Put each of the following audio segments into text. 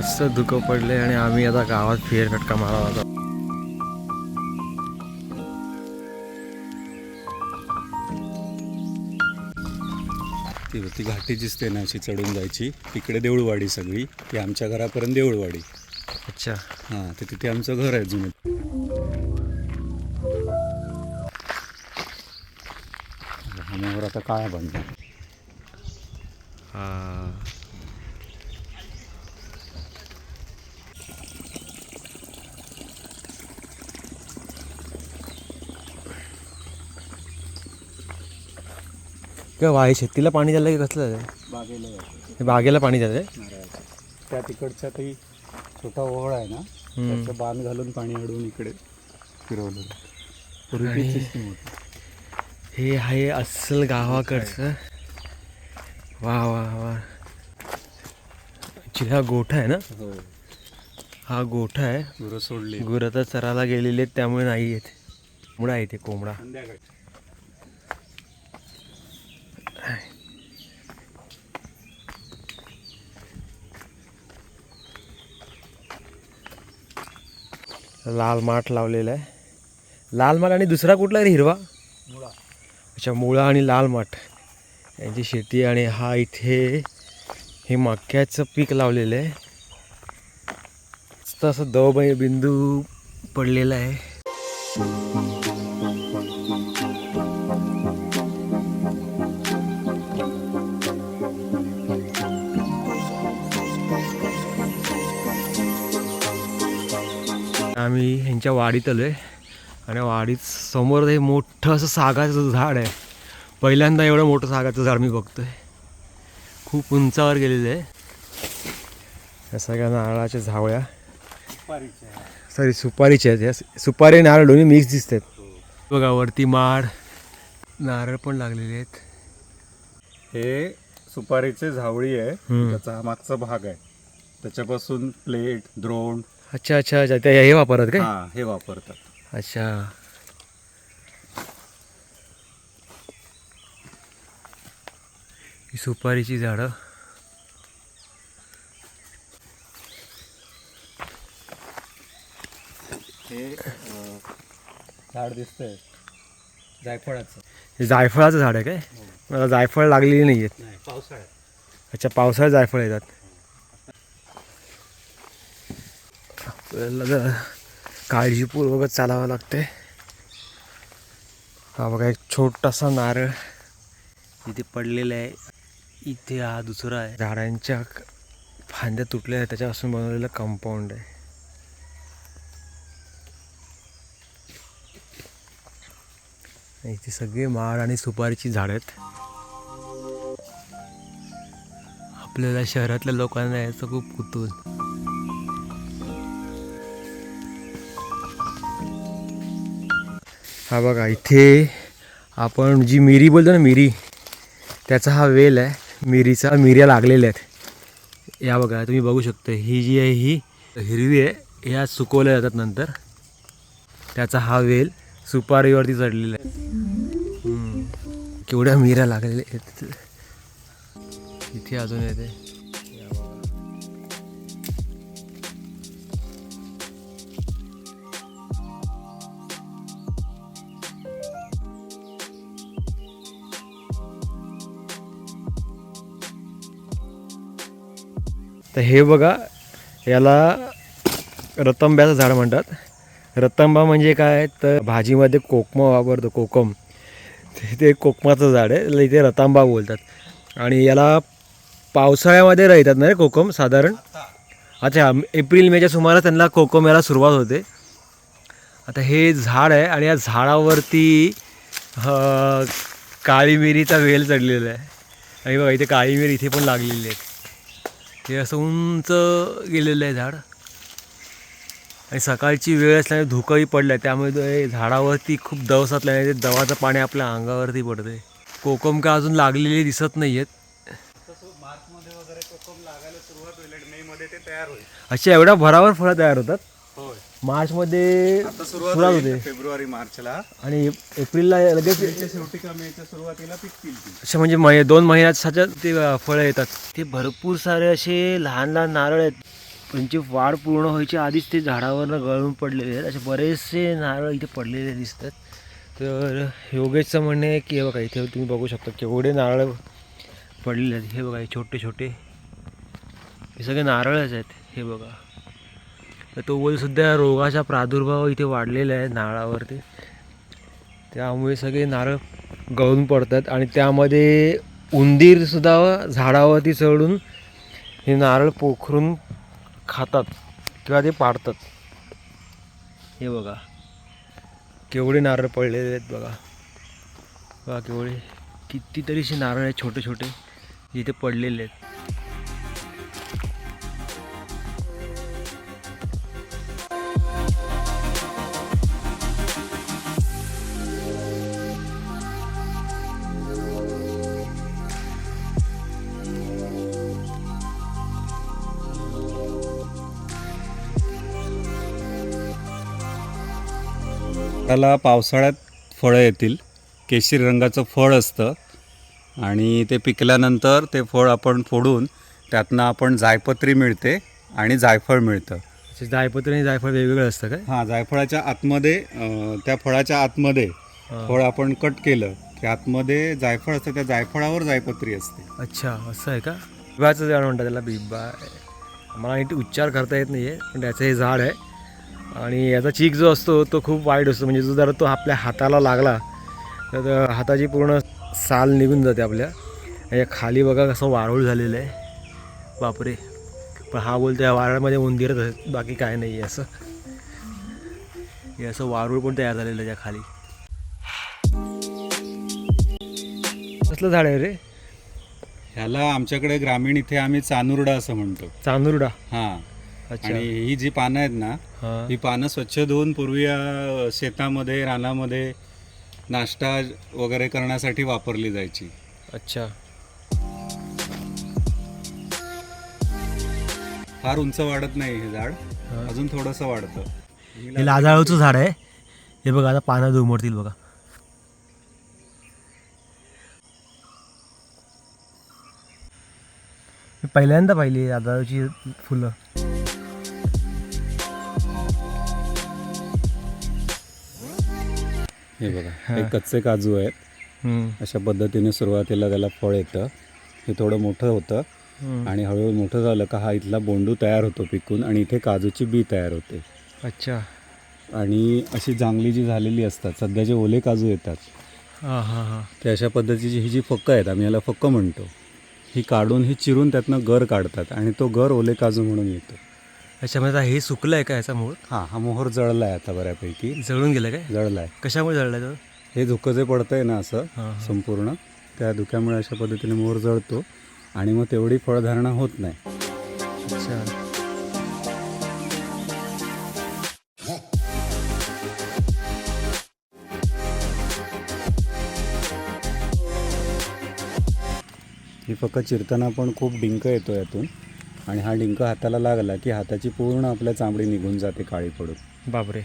मस्त धुकं पडले आणि आम्ही आता गावात फेरफटका मारावा होता. ती ती घाटी दिसते ना अशी चढून जायची. तिकडे देऊळवाडी सगळी ती आमच्या घरापर्यंत देऊळवाडी. अच्छा. हां तर तिथे आमचं घर आहे जुनं. हा आता काय बांधला हा. काय वाय शेतीला पाणी द्यायला की कसलं? बागेला हे बागेला पाणी नारळाचं. त्या तिकडच्या काही छोटा ओहळ आहे ना त्याचं बांध घालून पाणी अडवून इकडे फिरवलं पूर्वी तीच सिस्टीम होती हे आहे अस्सल गावाकडचं. वा वा वा. Actually हा गोठा आहे ना? हो. हा गोठा आहे. गुरं सोडली. गुरं तर चरायला गेलेले आहेत त्यामुळे नाही येत. कोंबडा आहे ते कोंबडा. संध्याकाळी लाल माठ लावलेला आहे. लाल माठ आणि दुसरा कुठला रे हिरवा? मुळा. अच्छा मुळा आणि लाल माठ. यांची शेती आणि हा इथे हे मक्याचं पीक लावलेलं आहे. मस्त असं दव बिंदू पडलेला आहे. आम्ही ह्यांच्या वाडीत आलो आहे आणि वाडीत समोर हे मोठं असं सागाचं झाड आहे. पहिल्यांदा एवढं मोठं सागाचं झाड मी बघतोय. खूप उंचावर गेलेलं आहे. या सगळ्या नारळाच्या झावळ्या. सॉरी सुपारीच्या आहेत. या सुपारी आणि नारळ दोन्ही मिक्स दिसत आहेत बघा वरती माड. नारळ पण लागलेले आहेत. हे सुपारीचे झावळी आहे. त्याचा हा मागचा भाग आहे. त्याच्यापासून प्लेट द्रोण अच्छा अच्छा अच्छा. त्या हे वापरत काय? हा हे वापरतात. अच्छा. ही सुपारीची झाडं. हे अं, झाड दिसतंय. जायफळाचं. हे जायफळाचं झाड आहे काय? मला जायफळ लागलेली नाही आहेत नाही पावसाळ्यात. अच्छा पावसाळ्यात जायफळ येतात. आपल्याला काळजीपूर्वकच चालावं लागते हा बघा एक छोटासा नारळ इथे पडलेला आहे. इथे हा दुसरा आहे. झाडांच्या फांद्या तुटलेल्या आहेत. त्याच्यापासून बनवलेलं कंपाऊंड आहे. इथे सगळे माड आणि सुपारीची झाडं आहेत. आपल्याला शहरातल्या लोकांना याचं खूप कुतूल हा बघा इथे आपण जी मिरी बोलतो ना मिरी त्याचा हा वेल आहे. मिरीचा मिऱ्या लागलेल्या आहेत. या बघा तुम्ही बघू शकता ही जी आहे ही हिरवी आहे. ह्या सुकवल्या जातात नंतर. त्याचा हा वेल सुपारीवरती चढलेला आहे. केवढ्या मिऱ्या लागलेल्या आहेत. इथे अजून येते तर हे बघा याला रतंब्याचं झाड म्हणतात. रतंबा म्हणजे काय? तर भाजीमध्ये कोकमा वापरतो कोकम. ते- कोकमाचं झाड आहे इथे रतांबा बोलतात. आणि याला पावसाळ्यामध्ये राहतात ना रे कोकम साधारण? अच्छा एप्रिल मेच्या सुमारास त्यांना कोकम याला सुरुवात होते. आता हे झाड आहे आणि या झाडावरती काळी मिरीचा वेल चढलेला आहे. आणि बघा इथे काळी मिरी इथे पण लागलेली आहे हे असं उंच गेलेलं आहे झाड. आणि सकाळची वेळ असल्याने धुकंही पडलं आहे त्यामुळे झाडावरती खूप दव साचल्याने ते दवाचं पाणी आपल्या अंगावरती पडते कोकम का अजून लागलेली दिसत नाही आहेत मार्चमध्ये वगैरे कोकम लागायला सुरुवात होईल आणि मे मध्ये ते तयार होईल. अशा एवढ्या भरावर फळं तयार होतात? मार्चमध्ये आता सुरुवात सुरुवात होईल होते. फेब्रुवारी मार्चला. आणि एप्रिलला लगेच शेवटी का मेच्या सुरुवातीला पिकतील ती. अशा म्हणजे मै दोन महिन्यात साच्या ते अ, फळं येतात. ते भरपूर सारे असे लहान लहान नारळ आहेत. त्यांची वाढ पूर्ण व्हायच्या आधीच ते झाडावरनं गळून पडलेले आहेत. असे बरेचसे नारळ इथे पडलेले दिसतात. तर योगेशचं म्हणणं आहे की हे बघा इथे तुम्ही बघू शकता केवढे नारळ पडलेले आहेत. हे बघा हे छोटे छोटे हे सगळे नारळच आहेत. हे बघा. तर तो सुद्धा रोगाचा प्रादुर्भाव इथे वाढलेला आहे नारळावरती त्यामुळे सगळे नारळ गळून पडतात आणि त्यामध्ये उंदीरसुद्धा झाडावरती चढून हे नारळ पोखरून खातात किंवा ते पाडतात. हे बघा. केवढे नारळ पडलेले आहेत बघा. बघा केवढे. कितीतरीचे नारळ आहेत छोटे छोटे जिथे पडलेले आहेत. त्याला पावसाळ्यात फळं येतील. केशरी रंगाचं फळ असतं. आणि ते पिकल्यानंतर ते फळ आपण फोडून त्यातनं आपण जायपत्री मिळते आणि जायफळ मिळतं. जायपत्र आणि जायफळ वेगवेगळं असतं काय? हां जायफळाच्या आतमध्ये त्या फळाच्या आतमध्ये. फळ आपण कट केलं की आतमध्ये जायफळ असतं त्या जायफळावर जायपत्री असते. अच्छा असं आहे का? बिब्बाचं झाड म्हणतात त्याला बिब्बा. मला नीट उच्चार करता येत नाही आहे पण त्याचं हे झाड आहे. आणि याचा चीक जो असतो तो खूप वाईट असतो. म्हणजे जो जरा तो आपल्या हाताला लागला तर हाताची पूर्ण साल निघून जाते आपल्या. या खाली बघा कसं वारूळ झालेलं आहे. बापरे. पण हा बोलतो या वारुळामध्ये उंदीरच बाकी काय नाही आहे असं. हे असं वारूळ पण तयार झालेलं आहे त्या खाली. कसलं झाड आहे रे? ह्याला आमच्याकडे ग्रामीण इथे आम्ही चानुर्डा असं म्हणतो. चांदुरडा हां. आणि ही जी पानं आहेत ना हां. पानं स्वच्छ धुवून पूर्वी शेतामध्ये रानामध्ये नाश्ता वगैरे करण्यासाठी वापरली जायची. अच्छा. फार उंच वाढत नाही हे झाड. अजून थोडंसं वाढतं. हे लाजाळूचं झाड आहे. हे बघा आता पानं दुमडतील बघा. पहिल्यांदा पाहिली लाजाळूची फुलं. हे बघा हे. कच्चे काजू आहेत. अशा पद्धतीने सुरुवातीला त्याला फळ येतं. हे थोडं मोठं होतं. आणि हळूहळू मोठं झालं का हा इथला बोंडू तयार होतो पिकून आणि इथे काजूची बी तयार होते. अच्छा. आणि अशी जांगली जी झालेली असतात सध्या जे ओले काजू येतात हां हां हां. ते अशा पद्धतीची ही जी फक्कं आहेत आम्ही याला फक्क म्हणतो. ही काढून ही चिरून त्यातनं गर काढतात आणि तो गर ओले काजू म्हणून येतो. अच्छा म्हणजे आता हे सुकलं आहे का याचा मूळ हां हा मोहर जळला आहे आता बऱ्यापैकी. जळून गेलं काय? जळला आहे कशामुळे जळलं तो? हे धुकं जे पडतं आहे ना असं हां हां. संपूर्ण त्या धुक्यामुळे अशा पद्धतीने मोहर जळतो आणि मग तेवढी फळधारणा होत नाही. अच्छा. ही फक्त चिरताना पण खूप डिंक येतो यातून. आणि हा डिंक हाताला लागला की हाताची पूर्ण आपल्या चामडी निघून जाते काळी पडून. बापरे.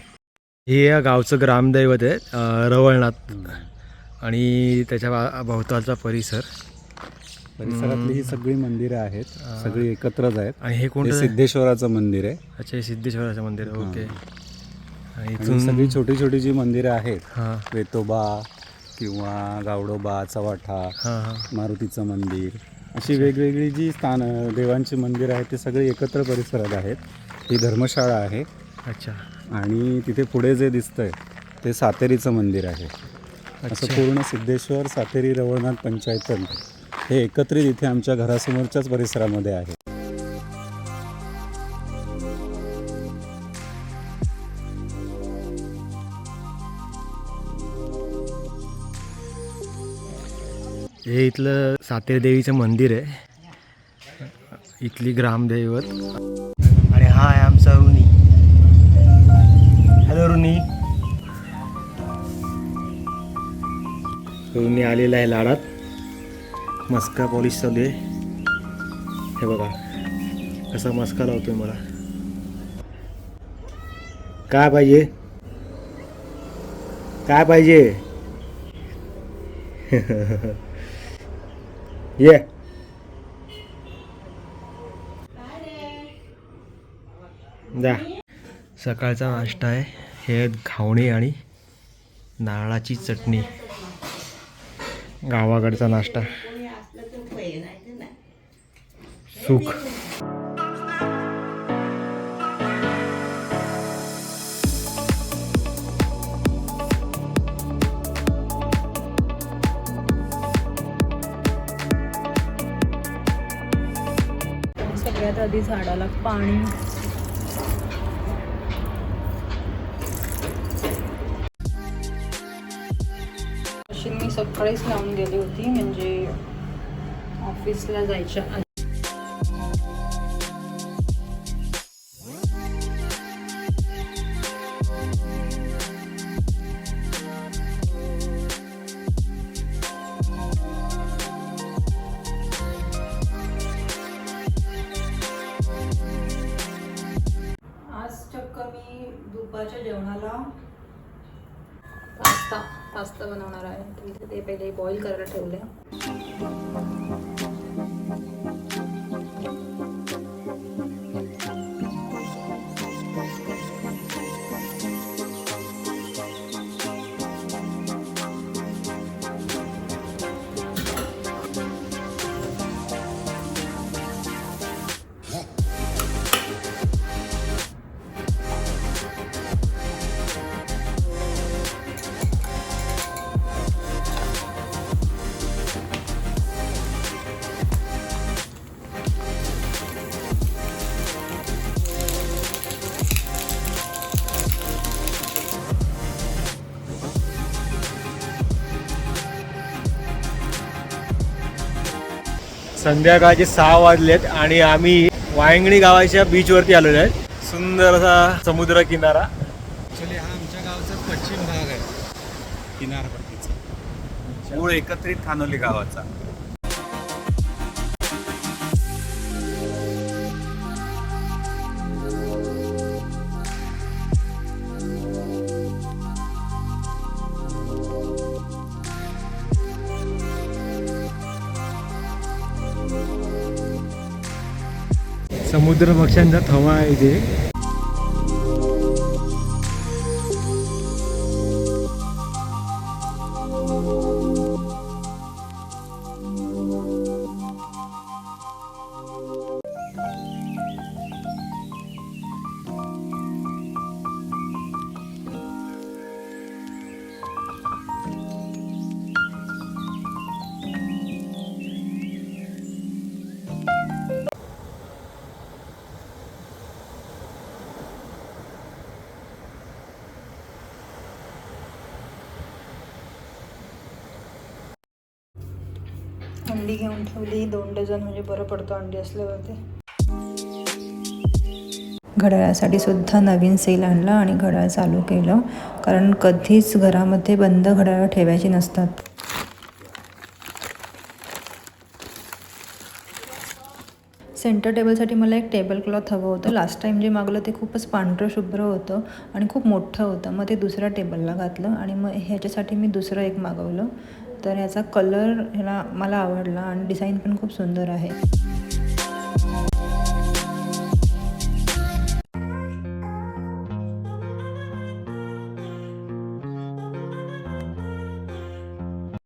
हे या गावचं ग्रामदैवत आहे रवळनाथ. आणि त्याच्या भोवतालचा परिसर. परिसरातली ही सगळी मंदिरं आहेत सगळी एकत्रच आहेत. आणि हे कोणतं सिद्धेश्वराचं मंदिर आहे. अच्छा हे सिद्धेश्वराचं मंदिर आहे. ओके. आणि इथून सगळी छोटी छोटी जी मंदिरं आहेत हां. वेतोबा किंवा गावडोबा चवाठा मारुतीचं मंदिर अशी वेगवेगळी जी स्थान देवांची मंदिरं आहेत ते सगळे एकत्र परिसरात आहेत. ही धर्मशाळा आहे. अच्छा. आणि तिथे पुढे जे दिसतंय ते सातेरीचं मंदिर आहे. असं पूर्ण सिद्धेश्वर सातेरी रवळनाथ पंचायत हे एकत्रित इथे आमच्या घरासमोरच्याच परिसरामध्ये आहे. हे इथलं सातेर देवीचं मंदिर आहे. इथली ग्रामदैवत. आणि हा आहे आमचा रुनी. हॅलो रुनी. रुनी आलेला आहे लाडात. मस्का पॉलिश चालू आहे हे बघा. कसा मस्का लावतोय मला. काय पाहिजे? काय पाहिजे? ये। जा। सकाळचा नाश्ता आहे. हे घावणे आणि नारळाची चटणी. गावाकडचा नाश्ता. सुख. सगळ्यात आधी झाडाला पाणी. मशीन मी सकाळीच लावून गेली होती म्हणजे ऑफिसला जायच्या बनवणार आहे. तुम्ही ते पहिले बॉईल करायला ठेवले संध्याकाळचे सहा वाजलेत आणि आम्ही वायंगणी गावाच्या बीचवरती आलेलो आहे. सुंदर असा समुद्र किनारा. ॲक्च्युली हा आमच्या गावचा पश्चिम भाग आहे. किनारपट्टीचा. मूळ एकत्रित खानोली गावाचा. समुद्र पक्ष्यांचा थवा आहे इथे. अंडी घेऊन ठेवली. दोन डझन म्हणजे बरं पडतं अंडी असल्यावरती. घड्याळासाठी सुद्धा नवीन सेल आणला आणि घड्याळ चालू केलं. कारण कधीच घरामध्ये बंद घड्याळ ठेवायची नसतात. सेंटर टेबलसाठी मला एक टेबल क्लॉथ हवं होतं. लास्ट टाईम जे मागलं ते खूपच पांढरं शुभ्र होतं आणि खूप मोठं होतं. मग ते दुसऱ्या टेबलला घातलं आणि मग ह्याच्यासाठी मी दुसरं एक मागवलं. तर ह्याचा कलर ह्याला मला आवडला आणि डिझाईन पण खूप सुंदर आहे.